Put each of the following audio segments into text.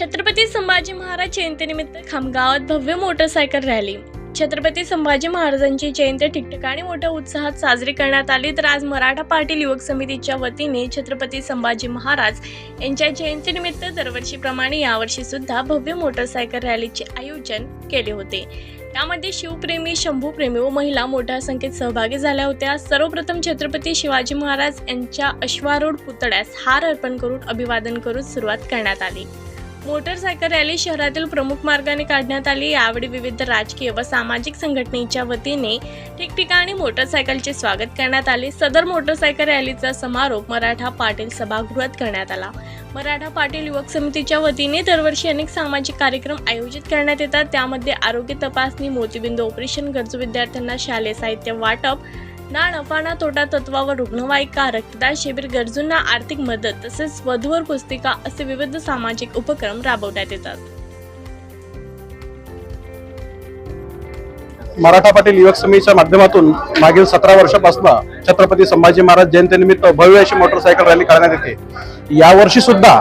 छत्रपती संभाजी महाराज जयंतीनिमित्त खामगावात भव्य motorcycle rally. Chhatrapati Sambhaji महाराजांची जयंती ठिकठिकाणी मोठ्या उत्साहात साजरी करण्यात आली तर आज मराठा पाटील युवक समितीच्या वतीने छत्रपती संभाजी महाराज यांच्या जयंतीनिमित्त दरवर्षीप्रमाणे यावर्षी सुद्धा भव्य मोटरसायकल रॅलीचे आयोजन केले होते. त्यामध्ये शिवप्रेमी शंभूप्रेमी व महिला मोठ्या संख्येत सहभागी झाल्या होत्या. सर्वप्रथम छत्रपती शिवाजी महाराज यांच्या अश्वारूढ पुतळ्यास हार अर्पण करून अभिवादन करून सुरुवात करण्यात आली. मोटरसायकल रॅली शहरातील प्रमुख मार्गाने काढण्यात आली. यावेळी विविध राजकीय व सामाजिक संघटनेच्या वतीने ठिकठिकाणी मोटरसायकलचे स्वागत करण्यात आले. सदर मोटरसायकल रॅलीचा समारोप मराठा पाटील सभागृहात करण्यात आला. मराठा पाटील युवक समितीच्या वतीने दरवर्षी अनेक सामाजिक कार्यक्रम आयोजित करण्यात येतात. त्यामध्ये आरोग्य तपासणी मोतीबिंदू ऑपरेशन गरजू विद्यार्थ्यांना शालेय साहित्य वाटप ना नफा ना तोटा तत्वावर रुग्णवाहिका रक्तदान शिबिर गरजूंना आर्थिक मदत तसेच वधूवर पुस्तिका असे विविध सामाजिक उपक्रम राबवण्यात येतात. मराठा पाटील युवक समितीच्या माध्यमातून मागील सतरा वर्षापासून छत्रपती संभाजी महाराज जयंतीनिमित्त भव्य अशी मोटरसायकल रॅली काढण्यात येते. यावर्षी सुद्धा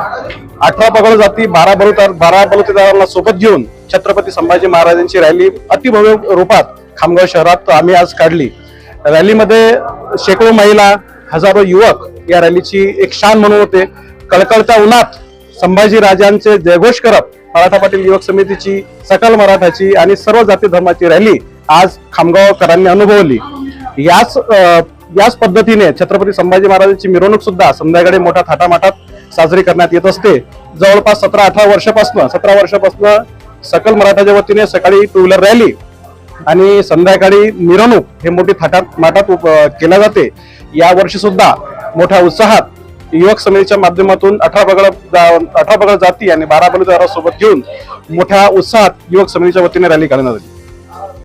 अठरा पगड जाती बारा बलुतार बारा बलुतेदारांना सोबत घेऊन छत्रपती संभाजी महाराजांची रॅली अतिभव्य रूपात खामगाव शहरात आम्ही आज काढली. रॅलीमध्ये शेकडो महिला हजारो युवक या रॅलीची एक शान म्हणून होते. कळकळत्या उन्हात संभाजी राजांचे जयघोष करत मराठा पाटील युवक समितीची सकल मराठाची आणि सर्व जाती धर्माची रॅली आज खामगावकरांनी अनुभवली. याच याच पद्धतीने छत्रपती संभाजी महाराजांची मिरवणूक सुद्धा संध्याकाळी मोठ्या थाटामाटात साजरी करण्यात येत असते. जवळपास सतरा अठरा वर्षापासून सतरा वर्षापासून सकल मराठाच्या वतीने सकाळी टू व्हीलर रॅली आणि संध्याकाळी मिरवणूक हे मोठी थाटात माटात उप- केल्या जाते. या वर्षी सुद्धा मोठ्या उत्साहात युवक समितीच्या माध्यमातून अठरा बगड अठरा पगड जाती आणि बारा बलुतेदारासोबत घेऊन मोठ्या उत्साहात युवक समितीच्या वतीने रॅली काढण्यात आली.